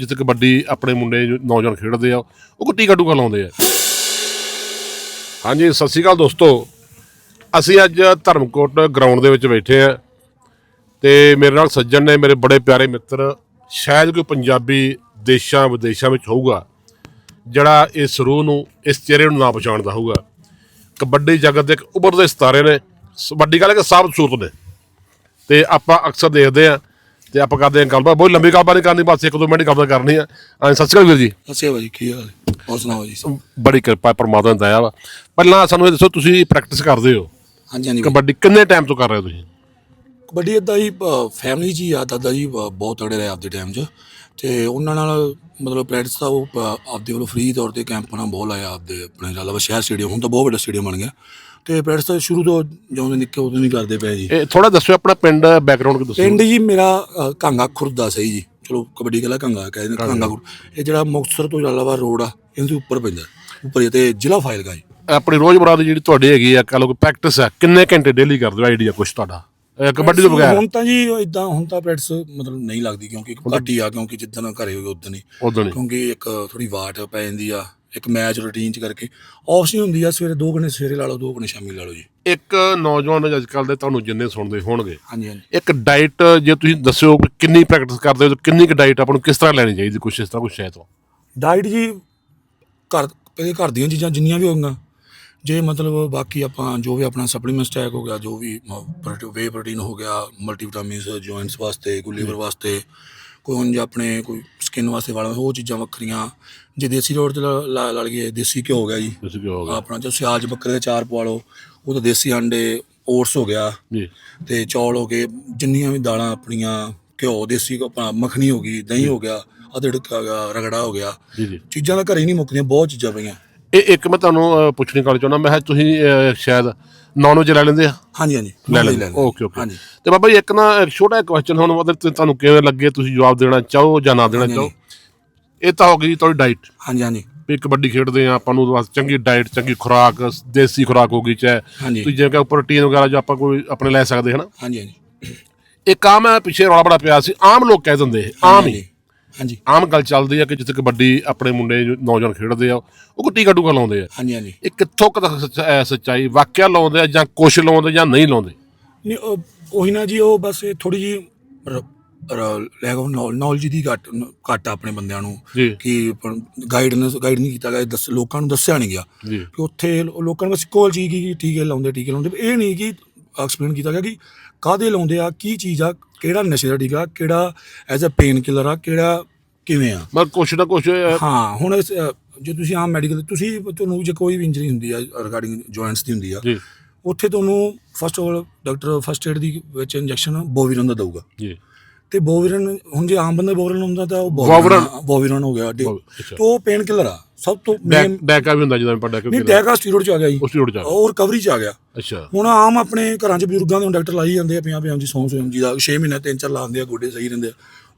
ਜਿੱਥੇ ਕਬੱਡੀ ਆਪਣੇ ਮੁੰਡੇ ਜੋ ਨੌਜਵਾਨ ਖੇਡਦੇ ਆ, ਉਹ ਕੋਈ ਟੀਕਾ ਟੂਕਾ ਲਾਉਂਦੇ ਆ। ਹਾਂਜੀ, ਸਤਿ ਸ਼੍ਰੀ ਅਕਾਲ ਦੋਸਤੋ। ਅਸੀਂ ਅੱਜ ਧਰਮਕੋਟ ਗਰਾਊਂਡ ਦੇ ਵਿੱਚ ਬੈਠੇ ਆ ਤੇ ਮੇਰੇ ਨਾਲ ਸੱਜਣ ਨੇ, ਮੇਰੇ ਬੜੇ ਪਿਆਰੇ ਮਿੱਤਰ, ਸ਼ਾਇਦ ਕੋਈ ਪੰਜਾਬੀ ਦੇਸ਼ਾਂ ਵਿਦੇਸ਼ਾਂ ਵਿੱਚ ਹੋਊਗਾ, ਜਿਹੜਾ ਇਸ ਰੂਹ ਨੂੰ, ਇਸ ਚਿਹਰੇ ਨੂੰ ਨਾ ਪਛਾਣਦਾ ਹੋਊਗਾ। ਕਬੱਡੀ ਜਗਤ ਦੇ ਇੱਕ ਉਭਰਦੇ ਸਿਤਾਰੇ ਨੇ। ਸ- ਵੱਡੀ ਗੱਲ ਹੈ ਕਿ ਸਾਬਤ ਸੂਰਤ ਨੇ। ਤੇ ਆਪਾਂ ਅਕਸਰ ਦੇਖਦੇ ਆ ਤੇ ਆਪਾਂ ਕਰਦੇ ਆ ਗੱਲਬਾਤ ਬਹੁਤ ਲੰਬੀ ਗੱਲਬਾਤ ਨਹੀਂ ਕਰਨੀ ਬਸ ਇੱਕ ਦੋ ਮਿੰਟ ਗੱਲਬਾਤ ਕਰਨੀ ਆ। ਹਾਂ ਸਤਿ ਸ਼੍ਰੀ ਅਕਾਲ ਵੀਰ ਜੀ। ਅੱਛਾ ਭਾਜੀ ਕੀ ਹਾਲ ਹੈ? ਹੋਰ ਸੁਣਾਓ ਜੀ? ਬੜੀ ਕਿਰਪਾ ਪਰਮਾਤਮਾ ਦੀ ਦਇਆ ਵਾ। ਪਹਿਲਾਂ ਸਾਨੂੰ ਇਹ ਦੱਸੋ ਤੁਸੀਂ ਪ੍ਰੈਕਟਿਸ ਕਰਦੇ ਹੋ? ਹਾਂਜੀ ਹਾਂਜੀ ਕਬੱਡੀ ਕਿੰਨੇ ਟਾਈਮ ਤੋਂ ਕਰ ਰਹੇ ਹੋ ਤੁਸੀਂ? ਕਬੱਡੀ ਇਦਾਂ ਹੀ ਫੈਮਿਲੀ ਜੀ ਆ ਦਾਦਾ ਜੀ ਬ- ਬਹੁਤ ਤਗੜੇ ਰਹੇ ਆਪਦੇ ਟਾਈਮ 'ਚ। ਤੇ ਉਹਨਾਂ ਨਾਲ ਮਤਲਬ ਪ੍ਰੈਕਟਿਸ ਦਾ ਉਹ ਪ- ਆਪਦੇ ਵੱਲੋਂ ਫ੍ਰੀ ਤੌਰ ਤੇ ਕੈਂਪ ਨਾਲ ਬਹੁਤ ਲਾਇਆ ਆਪਦੇ ਆਪਣੇ ਜਲਾਵਾ ਸ਼ਹਿਰ ਸਟੇਡੀਅਮ ਹੁਣ ਤਾਂ ਬਹੁਤ ਵੱਡਾ ਸਟੇਡੀਅਮ ਬਣ ਗਿਆ। ਤੇ ਪ੍ਰੈਕਟਿਸ ਤਾਂ ਸ਼ੁਰੂ ਤੋਂ ਜਦੋਂ ਦੇ ਨਿੱਕੇ ਉਦੋਂ ਨਹੀਂ ਕਰਦੇ ਪਏ ਜੀ। ਇਹ ਥੋੜਾ ਦੱਸੋ ਆਪਣਾ ਪਿੰਡ ਬੈਕਗ੍ਰਾਉਂਡ ਦੱਸੋ। ਪਿੰਡ ਜੀ ਮੇਰਾ ਅ, ਕਾਂਗਾ ਖੁਰਦ ਦਾ ਸਹੀ ਜੀ। ਚਲੋ ਕਬੱਡੀ ਕਲਾ ਕਾਂਗਾ ਕਹਿੰਦੇ ਨੇ ਕਾਂਗਾ। ਖੁਰਦ। ਇਹ ਜਿਹੜਾ ਮੁਕਤਸਰ ਤੋਂ ਜਲਾਵਾ ਰੋਡ ਆ ਇਹਦੇ ਉੱਪਰ ਪੈਂਦਾ। ਉੱਪਰ ਹੀ ਤੇ ਜ਼ਿਲ੍ਹਾ ਫਾਇਲ ਗਾ ਜੀ। ਆਪਣੀ ਰੋਜ਼ਮਰਾ ਦੀ ਜਿਹੜੀ ਤੁਹਾਡੀ ਹੈਗੀ ਆ ਕਹ ਲਓ ਪ੍ਰੈਕਟਿਸ ਆ ਕਿੰਨੇ ਘੰਟੇ ਡੇਲੀ ਕਰਦੇ ਹੋ? ਆਈਡੀਆ ਕੁਛ ਤੁਹਾਡਾ? ਇਹ ਕਬੱਡੀ ਤੋਂ ਬਗੈਰ। ਹੁਣ ਤਾਂ ਜੀ ਇਦਾਂ ਹੁਣ ਤਾਂ ਪ੍ਰੈਕਟਿਸ ਮਤਲਬ ਨਹੀਂ ਲੱਗਦੀ ਕਿਉਂਕਿ ਘੱਟ ਹੀ ਆ ਕਿਉਂਕਿ ਜਿੱਦਣ ਘਰੇ ਹੋਵੇ ਉਦੋਂ ਹੀ। ਉਦੋਂ ਕਿਉਂਕਿ ਇੱਕ ਥੋੜੀ ਵਾਟ ਪੈ ਜਾਂਦੀ ਆ ਇੱਕ ਮੈਚ ਰੂਟੀਨ ਚ ਕਰਕੇ। ਨਹੀਂ ਹੁੰਦੀ ਆ ਸਵੇਰੇ 2 ਘੰਟੇ ਸਵੇਰੇ ਲਾ ਲਓ 2 ਘੰਟੇ ਸ਼ਾਮੀ ਲਾ ਲਓ ਜੀ। ਇੱਕ ਨੌਜਵਾਨ ਅੱਜ ਕੱਲ ਦੇ ਤੁਹਾਨੂੰ ਜਿੰਨੇ ਸੁਣਦੇ ਹੋਣਗੇ ਹਾਂਜੀ ਹਾਂਜੀ। ਇੱਕ ਡਾਈਟ ਜੇ ਤੁਸੀਂ ਦੱਸਿਓ ਕਿ ਕਿੰਨੀ ਪ੍ਰੈਕਟਿਸ ਕਰਦੇ ਹੋ ਤੇ ਕਿੰਨੀ ਕੁ ਡਾਈਟ ਆਪਾਂ ਨੂੰ ਕਿਸ ਤਰ੍ਹਾਂ ਲੈਣੀ ਚਾਹੀਦੀ ਕੁਛ ਇਸ ਤਰ੍ਹਾਂ ਕੁਛ ਹੈ ਤੋਂ? ਡਾਈਟ ਜੀ ਘਰ ਪਹਿਲੇ ਘਰ ਦੀਆਂ ਚੀਜ਼ਾਂ ਜਿੰਨੀਆਂ ਵੀ ਹੋਗੀਆਂ ਜੇ ਮਤਲਬ ਬਾਕੀ ਆਪਾਂ ਜੋ ਵੀ ਆਪਣਾ ਸਪਲੀਮੈਂਟ ਸਟੈਕ ਹੋ ਗਿਆ ਜੋ ਵੀ ਵੇ ਪ੍ਰੋਟੀਨ ਹੋ ਗਿਆ ਮਲਟੀਵਿਟਾਮਿਨਸ ਜੁਆਇੰਟਸ ਵਾਸਤੇ ਕੋਈ ਲੀਵਰ ਵਾਸਤੇ ਕੋਈ ਉਂਝ ਆਪਣੇ ਕੋਈ ਸਕਿਨ ਵਾਸਤੇ ਵਾਲਾ ਉਹ ਚੀਜ਼ਾਂ ਵੱਖਰੀਆਂ। ਜੇ ਦੇਸੀ ਰੋਡ ਤੇ ਲਾ- ਲਾ ਲਈਏ ਦੇਸੀ ਘਿਓ ਹੋ ਗਿਆ ਜੀ। ਤੁਸੀਂ ਕੀ ਹੋਗਾ ਆਪਣਾ ਜੋ ਸਿਆਜ ਬੱਕਰੇ ਦੇ ਚਾਰ ਪਵਾ ਲਓ ਉਹ ਤਾਂ ਦੇਸੀ ਆਂਡੇ ਓਟਸ ਹੋ ਗਿਆ। ਜੀ। ਤੇ ਚੌਲ ਹੋ ਗਏ ਜਿੰਨੀਆਂ ਵੀ ਦਾਲਾਂ ਆਪਣੀਆਂ ਘਿਓ ਦੇਸੀ ਆਪਣਾ ਮੱਖਣੀ ਹੋ ਗਈ ਦਹੀਂ ਹੋ ਗਿਆ ਅਦੜਕ ਹੋ ਗਿਆ ਰਗੜਾ ਹੋ ਗਿਆ। ਜੀ ਜੀ। ਚੀਜ਼ਾਂ ਤਾਂ ਘਰੇ ਹੀ ਨਹੀਂ ਮੁੱਕਦੀਆਂ ਬਹੁਤ ਚੀਜ਼ਾਂ ਪਈਆਂ। ਇਹ ਇੱਕ ਮੈਂ ਤੁਹਾਨੂੰ ਅਹ, ਪੁੱਛਣੀ ਗੱਲ ਚਾਹੁੰਦਾ ਮੈਂ ਕਿਹਾ ਤੁਸੀਂ ਅਹ, ਸ਼ਾਇਦ ਨੌਨ ਵੈਜ ਲੈ ਲੈਂਦੇ ਆ? ਹਾਂਜੀ ਹਾਂਜੀ ਲੈ ਲੈ ਲੈਂਦੇ। ਓਕੇ ਓਕੇ ਹਾਂਜੀ। ਤੇ ਬਾਬਾ ਜੀ ਇੱਕ ਨਾ ਇੱਕ ਛੋਟਾ ਕੁਐਸਚਨ ਹੁਣ ਮਤਲਬ ਤੇ ਤੁਹਾਨੂੰ ਕਿਵੇਂ ਲੱਗੇ ਤੁਸੀਂ ਜਵਾਬ ਦੇਣਾ ਚਾਹੋ ਜਾਂ ਨਾ ਦੇਣਾ ਹਾਂਜੀ, ਚਾਹੋ? ਇਹ ਤਾਂ ਹੋ ਗਈ ਤੁਹਾਡੀ ਡਾਈਟ ਹਾਂਜੀ ਹਾਂਜੀ। ਵੀ ਕਬੱਡੀ ਖੇਡਦੇ ਆ ਆਪਾਂ ਨੂੰ ਬਸ ਚੰਗੀ ਡਾਈਟ ਚੰਗੀ ਖੁਰਾਕ ਦੇਸੀ ਖੁਰਾਕ ਹੋ ਗਈ ਚਾਹੇ ਹਾਂਜੀ। ਤੁਸੀਂ ਜਿਵੇਂ ਕਿ ਪ੍ਰੋਟੀਨ ਵਗੈਰਾ ਜੋ ਆਪਾਂ ਕੋਈ ਆਪਣੇ ਲੈ ਸਕਦੇ ਹਨਾ? ਹਾਂਜੀ ਹਾਂਜੀ। ਇੱਕ ਆਮ ਹੈ ਪਿੱਛੇ ਰੌਲਾ ਬੜਾ ਪਿਆ ਸੀ ਆਮ ਲੋਕ ਕਹਿ ਦਿੰਦੇ ਇਹ, ਆਮ ਹੀ। ਹਾਂਜੀ। ਆਮ ਗੱਲ ਚੱਲਦੀ ਆ ਕਿ ਜਿੱਥੇ ਕਬੱਡੀ ਆਪਣੇ ਮੁੰਡੇ ਜੋ ਨੌਜਵਾਨ ਖੇਡਦੇ ਆ ਉਹ ਟੀਕਾ ਟੂਕਾ ਲਾਉਂਦੇ ਆ। ਹਾਂਜੀ ਹਾਂਜੀ। ਇਹ ਕਿੱਥੋਂ ਕੁ ਤੱਕ ਸੱਚ- ਅਹ ਸੱਚਾਈ ਵਾਕਿਆ ਲਾਉਂਦੇ ਆ ਜਾਂ ਕੁਛ ਲਾਉਂਦੇ ਜਾਂ ਨਹੀਂ ਲਾਉਂਦੇ? ਨਹੀਂ ਉਹ ਉਹੀ ਨਾ ਜੀ ਉਹ ਬਸ ਥੋੜੀ ਜੀ ਲੈਗ ਆਫ ਨੌਲੇਜ ਦੀ ਘੱਟ ਘੱਟ ਆ ਆਪਣੇ ਬੰਦਿਆਂ ਨੂੰ ਜੀ। ਕਿ ਗਾਈਡਨੈਸ ਗਾਈਡ ਨਹੀਂ ਕੀਤਾ ਗਿਆ ਦੱਸ ਲੋਕਾਂ ਨੂੰ ਦੱਸਿਆ ਨਹੀਂ ਗਿਆ। ਜੀ। ਕਿ ਉੱਥੇ ਲੋ- ਲੋਕਾਂ ਨੂੰ ਬਸ ਚੀਜ਼ ਕੀ ਟੀਕੇ ਲਾਉਂਦੇ ਟੀਕੇ ਲਾਉਂਦੇ। ਇਹ ਨਹੀਂ ਕਿ ਐਕਸਪਲੇਨ ਕੀਤਾ ਗਿਆ ਕਿ ਕਾਹਦੇ ਲਾਉਂਦੇ ਆ ਕੀ ਚੀਜ਼ ਆ ਕਿਹੜਾ ਨਸ਼ੇ ਦਾ ਟੀਕਾ ਕਿਹੜਾ ਐਜ਼ ਅ ਪੇਨ ਕਿਲਰ ਆ ਕਿਹੜਾ ਕਿਵੇਂ ਆ। ਮਤਲਬ ਕੁਛ ਨਾ ਕੁਛ ਹਾਂ ਹੁਣ ਇਸ, ਅ, ਜੇ ਤੁਸੀਂ ਆਮ ਮੈਡੀਕਲ ਤੁਸੀਂ ਤੁਹਾਨੂੰ ਜੇ ਕੋਈ ਵੀ ਇੰਜਰੀ ਹੁੰਦੀ ਆ ਰਿਗਾਰਡਿੰਗ ਜੁਆਇੰਟਸ ਦੀ ਹੁੰਦੀ ਆ ਜੀ। ਉੱਥੇ ਤੁਹਾਨੂੰ first all doctor first aid ਦੀ ਵਿੱਚ ਇੰਜੈਕਸ਼ਨ ਬੋਵਿਰਨ ਦਾ ਦਊਗਾ। ਜੀ। ਤੇ ਬੋਵਿਰਨ ਹੁਣ ਜੇ ਆਮ ਬੰਦੇ ਬੋਵਿਰਨ ਹੁੰਦਾ ਤਾਂ ਉਹ ਬੋਵਿਰਨ? ਬੋਵਿਰਨ। ਹੋ ਗਿਆ ਤੇ ਉਹ ਪੇਨ ਕਿਲਰ ਆ। ਸਭ ਤੋਂ ਡੈਕ ਮੇਨ ਡੈਕਾ ਵੀ ਹੁੰਦਾ ਜਦੋਂ ਆਪਾਂ ਡੈਕ ਨਹੀਂ ਡੈਗਾ ਸਟੀਰੋਇਡ ਚ ਆ ਗਿਆ ਜੀ। ਉਸ ਜੁੜ ਜਾ ਉਹ ਰਿਕਵਰੀ ਚ ਆ ਗਿਆ। ਅੱਛਾ। ਹੁਣ ਆਮ ਆਪਣੇ ਘਰਾਂ 'ਚ ਬਜ਼ੁਰਗਾਂ ਦੇ ਡਾਕਟਰ ਲਾਈ ਜਾਂਦੇ ਆ ਪਿਆਂ ਪਿਆਂ ਜੀ ਸੌਂ ਸੌਂ ਜੀ ਦਾ 6 ਮਹੀਨੇ ਤਿੰਨ ਚਾਰ ਲਾਉਂਦੇ ਆ ਗੋਡੇ ਸਹੀ ਰਹਿੰਦੇ ਆ।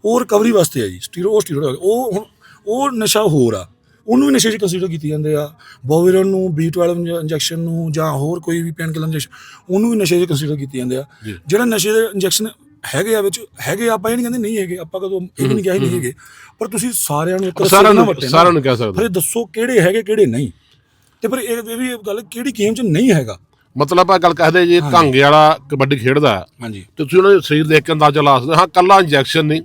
ਉਹ ਰਿਕਵਰੀ ਵਾਸਤੇ ਆ ਜੀ। ਸਟੀਰੋ ਉਹ ਸਟੀਰੋਇਡ ਉਹ ਹੁਣ ਉਹ ਨਸ਼ਾ ਹੋਰ ਆ। ਉਹਨੂੰ ਵੀ ਨਸ਼ੇ 'ਚ ਕੰਸੀਡਰ ਕੀਤੀ ਜਾਂਦੇ ਆ। ਬੋਵਿਰਨ ਨੂੰ B12 ਇੰਜੈਕਸ਼ਨ ਨੂੰ ਜਾਂ ਹੋਰ ਕੋਈ ਵੀ ਪੇਨ ਕਿਲਰ ਇੰਜੈਕਸ਼ਨ ਉਹਨੂੰ ਵੀ ਨਸ਼ੇ 'ਚ ਕੰਸੀਡਰ ਕੀਤੀ ਜਾਂਦੇ ਆ। ਜਿਹੜਾ ਨਸ਼ੇ ਦੇ ਇੰਜੈਕਸ਼ਨ ਹੈਗੇ ਆ ਵਿੱਚ ਹੈਗੇ ਆ, ਆਪਾਂ ਇਹ ਨਹੀਂ ਕਹਿੰਦੇ ਨਹੀਂ ਹੈਗੇ ਆਪਾਂ ਕਦੋਂ ਇਹ ਵੀ ਨਹੀਂ ਕਿਹਾ ਹੀ ਨਹੀਂ ਹੈਗੇ। ਪਰ ਤੁਸੀਂ ਸਾਰਿਆਂ ਨੂੰ ਇੱਕ ਸਾਰਿਆਂ ਨੂੰ। ਸਾਰਿਆਂ ਕਹਿ ਸਕਦੇ। ਫਿਰ ਦੱਸੋ ਕਿਹੜੇ ਹੈਗੇ ਕਿਹੜੇ ਨਹੀਂ। ਤੇ ਪਰ ਇਹ ਇਹ ਵੀ ਇਹ ਗੱਲ ਕਿਹੜੀ ਗੇਮ 'ਚ ਨਹੀਂ ਹੈਗਾ। ਮਤਲਬ ਆ ਗੱਲ ਕਹਦੇ ਜੇ ਘਾਂਗੇ ਵਾਲਾ ਕਬੱਡੀ ਖੇਡਦਾ ਹੈ, ਹਾਂਜੀ। ਤੇ ਤੁਸੀਂ ਉਹਨਾਂ ਦੇ ਸਰੀਰ ਦੇਖ ਕੇ ਅੰਦਾਜ਼ਾ ਲਾ ਸਕਦੇ ਹੋ। ਹਾਂ ਕੱਲਾ ਇੰਜੈਕਸ਼ਨ ਨਹੀਂ।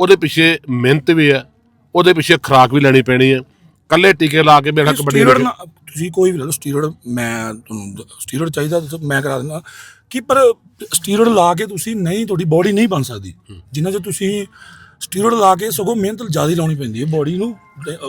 ਉਹਦੇ ਪਿੱਛੇ ਮਿਹਨਤ ਵੀ ਹੈ ਉਹਦੇ ਪਿੱਛੇ ਖੁਰਾਕ ਵੀ ਲੈਣੀ ਪੈਣੀ ਹੈ। ਕੱਲੇ ਟੀਕੇ ਲਾ ਕੇ ਮੇਰਾ ਕਬੱਡੀ ਸਟੀਰੋਇਡ ਨਾ ਤੁਸੀਂ ਕੋਈ ਵੀ ਲੈ ਲਓ ਸਟੀਰੋਇਡ ਮੈਂ ਤੁਹਾਨੂੰ ਸਟੀਰੋਇਡ ਚਾਹੀਦਾ ਤਾਂ ਮੈਂ ਕਰਾ ਦਿੰਦਾ। ਕਿ ਪਰ ਸਟੀਰੋਇਡ ਲਾ ਕੇ ਤੁਸੀਂ ਨਹੀਂ ਤੁਹਾਡੀ ਬਾਡੀ ਨਹੀਂ ਬਣ ਸਕਦੀ। ਜਿੰਨਾ ਜੇ ਤੁਸੀਂ ਸਟੀਰੋਇਡ ਲਾ ਕੇ ਸਗੋਂ ਮਿਹਨਤ ਜ਼ਿਆਦਾ ਹੀ ਲਾਉਣੀ ਪੈਂਦੀ ਹੈ ਬਾਡੀ ਨੂੰ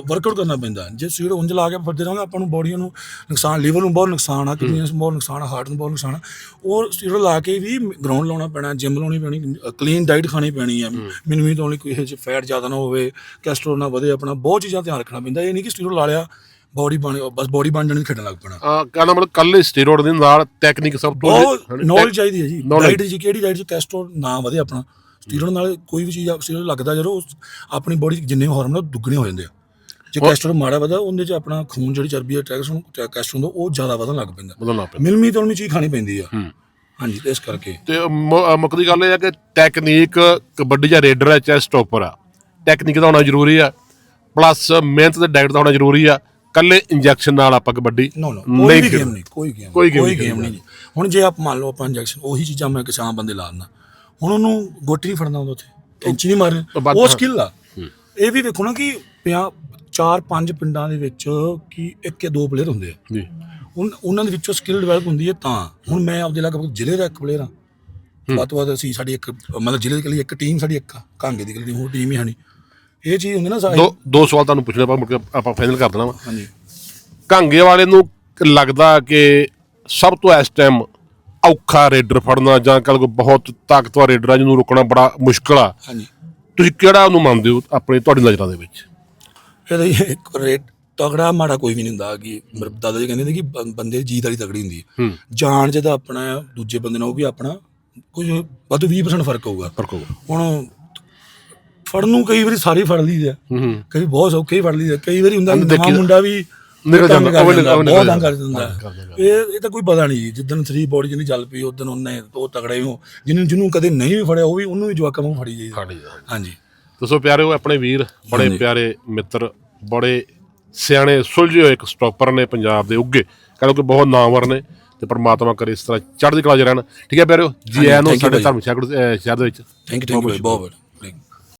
ਵਰਕਆਊਟ ਕਰਨਾ ਪੈਂਦਾ ਜੇ ਸਟੀਰੋਇਡ ਉਂਝ ਲਾ ਕੇ ਫਿਰਦੇ ਰਹੋਗੇ ਆਪਾਂ ਨੂੰ ਬਾਡੀ ਨੂੰ ਨੁਕਸਾਨ ਲੀਵਰ ਨੂੰ ਬਹੁਤ ਨੁਕਸਾਨ ਆ ਕਿਡਨੀਆਂ ਨੂੰ ਬਹੁਤ ਨੁਕਸਾਨ ਆ ਹਾਰਟ ਨੂੰ ਬਹੁਤ ਨੁਕਸਾਨ ਆ। ਉਹ ਸਟੀਰੋਇਡ ਲਾ ਕੇ ਵੀ ਗਰਾਊਂਡ ਲਾਉਣਾ ਪੈਣਾ ਜਿਮ ਲਾਉਣੀ ਪੈਣੀ ਕਲੀਨ ਡਾਈਟ ਖਾਣੀ ਪੈਣੀ ਆ। ਮੈਨੂੰ ਵੀ ਤਾਂ only ਕੋਈ ਇਹ 'ਚ ਫੈਟ ਜ਼ਿਆਦਾ ਨਾ ਹੋਵੇ ਕੈਸਟਰੋਲ ਨਾ ਵਧੇ ਆਪਣਾ ਬਹੁਤ ਚੀਜ਼ਾਂ ਧਿਆਨ ਰੱਖਣਾ ਪੈਂਦਾ। ਇਹ ਨਹੀਂ ਕਿ ਸਟੀਰੋਇਡ ਲਾ ਲਿਆ ਬਾਡੀ ਬਣ ਬਸ ਬਾਡੀ ਬਣ ਜਾਣੀ ਖੇਡਣ ਲੱਗ ਪੈਣਾ। ਆ ਕਹਿੰਦਾ ਮਤਲਬ ਕੱਲੇ ਸਟੀਰੋਇਡ ਦੇ ਨਾਲ ਟੈਕਨੀਕ ਸਭ ਤੋਂ ਨੌਲੇਜ ਚਾਹੀਦੀ ਹੈ ਜੀ। ਡਾਈਟ ਜੀ ਕਿਹੜੀ ਡਾਈਟ ਚ ਕੈਸਟਰੋਲ ਨਾ ਵਧੇ ਆਪਣਾ। ਸਟੀਰੋਇਡ ਨਾਲ ਕੋਈ ਵੀ ਚੀਜ਼ ਸਟੀਰੋਇਡ ਲੱਗਦਾ ਜਦੋਂ ਉਸ- ਆਪਣੀ ਬਾਡੀ ਜਿੰਨੇ ਹਾਰਮੋਨ ਦੁੱਗਣੇ ਹੋ ਜਾਂਦੇ ਆ। ਜੇ ਕੈਸਟਰੋਲ ਮਾੜਾ ਵਧਾ ਉਹਦੇ ਚ ਆਪਣਾ ਖੂਨ ਜਿਹੜੀ ਚਰਬੀ ਹੈ ਟੈਕਸਟਰੋਲ ਕੈਸਟਰੋਲ ਹੁੰਦਾ ਉਹ ਜ਼ਿਆਦਾ ਵਧਣ ਲੱਗ ਪੈਂਦਾ। ਬਦਲਣਾ ਪੈਂਦਾ। ਮਿਲਮੀ ਤੋਲਮੀ ਚੀਜ਼ ਖਾਣੀ ਪੈਂਦੀ ਆ। ਹੂੰ। ਹਾਂਜੀ ਤੇ ਇਸ ਕਰਕੇ। ਤੇ ਮੁ- ਅ, ਮੁੱਕਦੀ ਗੱਲ ਇਹ ਹੈ ਕਿ ਟੈਕਨੀਕ ਕਬੱਡੀ ਜਾਂ ਰੇਡਰ ਹੈ ਚਾਹੇ ਸਟਾਪਰ ਆ। ਟੈਕਨੀਕ ਦਾ ਹੋਣਾ ਜ਼ਰੂਰੀ ਆ ਪਲੱਸ ਮਿਹਨਤ ਤੇ ਡਾਈਟ ਦਾ ਹੋਣਾ ਜ਼ਰੂਰੀ ਆ। ਕੱਲੇ ਇੰਜੈਕਸ਼ਨ ਨਾਲ ਆਪਾਂ ਕਬੱਡੀ ਨੋ ਨੋ ਕੋਈ ਵੀ ਗੇਮ ਨਹੀਂ ਕੋਈ ਗੇਮ ਕੋਈ game ਨਹੀਂ ਗੇਮ ਨਹੀਂ। ਹੁਣ ਜੇ ਆਪ ਮੰਨ ਲਓ ਆਪਾਂ ਇੰਜੈਕਸ਼ਨ ਉਹੀ ਚੀਜ਼ਾਂ ਮੈਂ ਕਿਸੇ ਆਮ ਬੰਦੇ ਲਾ ਦਿੰਦਾ। ਹੁਣ ਉਹਨੂੰ ਗੋਟੀ ਨਹੀਂ ਫੜਨਾ ਹੁੰਦਾ ਉੱਥੇ। ਕੈਂਚੀ ਨਹੀਂ ਮਾਰਨੀ। ਉਹ ਸਕਿੱਲ ਆ। ਇਹ ਵੀ ਵੇਖੋ ਨਾ ਕਿ ਪਿਆ ਚਾਰ ਪੰਜ ਪਿੰਡਾਂ ਦੇ ਵਿੱਚ ਕੀ ਇੱਕ ਜਾਂ ਦੋ ਪਲੇਅਰ ਹੁੰਦੇ ਆ। ਜੀ। ਉਹਨਾਂ ਦੇ ਵਿੱਚੋਂ ਸਕਿੱਲ ਡਿਵੈਲਪ ਹੁੰਦੀ ਹੈ ਤਾਂ। ਹੁਣ ਮੈਂ ਆਪਦੇ ਲਗਭਗ ਜ਼ਿਲ੍ਹੇ ਦਾ ਇੱਕ ਪਲੇਅਰ ਹਾਂ। ਵੱਧ ਅਸੀਂ ਸਾਡੀ ਇੱਕ ਮਤਲਬ ਜ਼ਿਲ੍ਹੇ ਦੀ ਲਈ ਇੱਕ ਟੀਮ ਸਾਡੀ ਇੱਕ ਆ। ਕਾਂਗੇ ਦੀ ਲਈ ਹੋਰ ਟੀਮ ਹੀ ਹਣੀ ਇਹ ਚੀਜ਼ ਹੁੰਦੀ ਨਾ ਸਾਰੀ। ਦੋ ਦੋ ਸਵਾਲ ਤੁਹਾਨੂੰ ਪੁੱਛਣੇ ਆਪਾਂ ਮੁੜ ਕੇ ਆਪਾਂ ਫਾਈਨਲ ਕਰ ਦੇਣਾ ਵਾ। ਹਾਂਜੀ। ਕਾਂਗੇ ਵਾਲੇ ਨੂੰ ਲੱਗਦਾ ਕਿ ਸਭ ਤੋਂ ਇਸ ਟਾਈਮ ਔਖਾ ਰੇਡਰ ਫੜਨਾ ਜਾਂ ਕੱਲ ਕੋਈ ਬਹੁਤ ਤਾਕਤਵਰ ਰੇਡਰ ਆ ਜਿਹਨੂੰ ਰੁਕਣਾ ਬੜਾ ਮੁਸ਼ਕਲ ਆ। ਹਾਂਜੀ। ਤੁਸੀਂ ਕਿਹੜਾ ਉਹਨੂੰ ਮੰਨਦੇ ਹੋ ਆਪਣੀ ਤੁਹਾਡੀ ਨਜ਼ਰਾਂ ਦੇ ਵਿੱਚ? ਇਹਦਾ ਰੇਟ ਤਗੜਾ ਮਾੜਾ ਕੋਈ ਵੀ ਨਹੀਂ ਹੁੰਦਾ ਕਿ ਮੇਰੇ ਦਾਦਾ ਜੀ ਕਹਿੰਦੇ ਨੇ ਕਿ ਬੰ- ਬੰਦੇ ਦੀ ਜੀਤ ਵਾਲੀ ਤਗੜੀ ਹੁੰਦੀ ਹੈ। ਹੂੰ। ਤਾਂ ਆਪਣਾ ਆ, ਦੂਜੇ ਬੰਦੇ ਨਾਲ ਉਹ ਵੀ ਆਪਣਾ ਕੁਝ ਵੱਧ 20% ਫ਼ਰਕ ਹੋਊਗਾ। ਫ਼ਰਕ ਹੋਊਗਾ। ਹੁਣ ਫੜਨ ਨੂੰ ਕਈ ਵਾਰੀ ਸਾਰੇ ਫੜ ਲਈਦੇ ਆ ਹੂੰ। ਕਈ ਬਹੁਤ ਸੌਖੇ ਹੀ ਫੜ ਲਈਦੇ ਆ। ਕਈ ਵਾਰੀ ਹੁੰਦਾ ਨਵਾਂ ਮੁੰਡਾ ਵੀ ਨਿਕਲ ਜਾਂਦਾ, ਉਹ ਨਿਕਲ- ਜਾਂਦਾ, ਉਹ ਬਹੁਤ ਤੰਗ ਕਰ। ਦਿੰਦਾ। ਇਹ ਇਹ ਤਾਂ ਕੋਈ ਪਤਾ ਨਹੀਂ ਜੀ ਜਿੱਦਣ ਸਰੀ ਬੋਡੀ ਜਿਹਨੀ ਚੱਲ ਪਈ ਉਦੋਂ ਉਹਨੇ ਉਹ ਤਗੜਾ ਹੀ ਜਿਹਨੂੰ ਜਿਹਨੂੰ ਕਦੇ ਨਹੀਂ ਵੀ ਫੜਿਆ ਉਹ ਵੀ ਉਹਨੂੰ ਵੀ ਜਵਾਕਾਂ ਨੂੰ ਫੜੀ ਜਾਈਦਾ। ਹਾਂਜੀ। ਦੱਸੋ ਪਿਆਰਿਓ ਆਪਣੇ ਵੀਰ ਬੜੇ। ਪਿਆਰੇ ਮਿੱਤਰ ਬੜੇ ਸਿਆਣੇ ਸੁਲਝੇ ਹੋਏ ਇੱਕ ਸਟਾਪਰ ਨੇ ਪੰਜਾਬ ਦੇ ਉੱਗੇ। ਕਹਿੰਦੇ ਕਿ ਬਹੁਤ ਨਾਮਵਰ ਨੇ ਤੇ ਪਰਮਾਤਮਾ ਕਰੇ ਇਸ ਤਰ੍ਹਾਂ ਚੜ੍ਹਦੀ ਕਲਾ 'ਚ ਰਹਿਣ। ਠੀਕ ਹੈ ਪਿਆਰਿਓ ਜੀ ਆਇਆਂ ਨੂੰ ਸਾਡੇ। ਧਰਮ ਸ਼ਹਿਰ ਦੇ ਵਿੱਚ ਥੈਂਕ ਯੂ ਥੈਂਕ ਯੂ ਬਹੁਤ ਬਹੁਤ।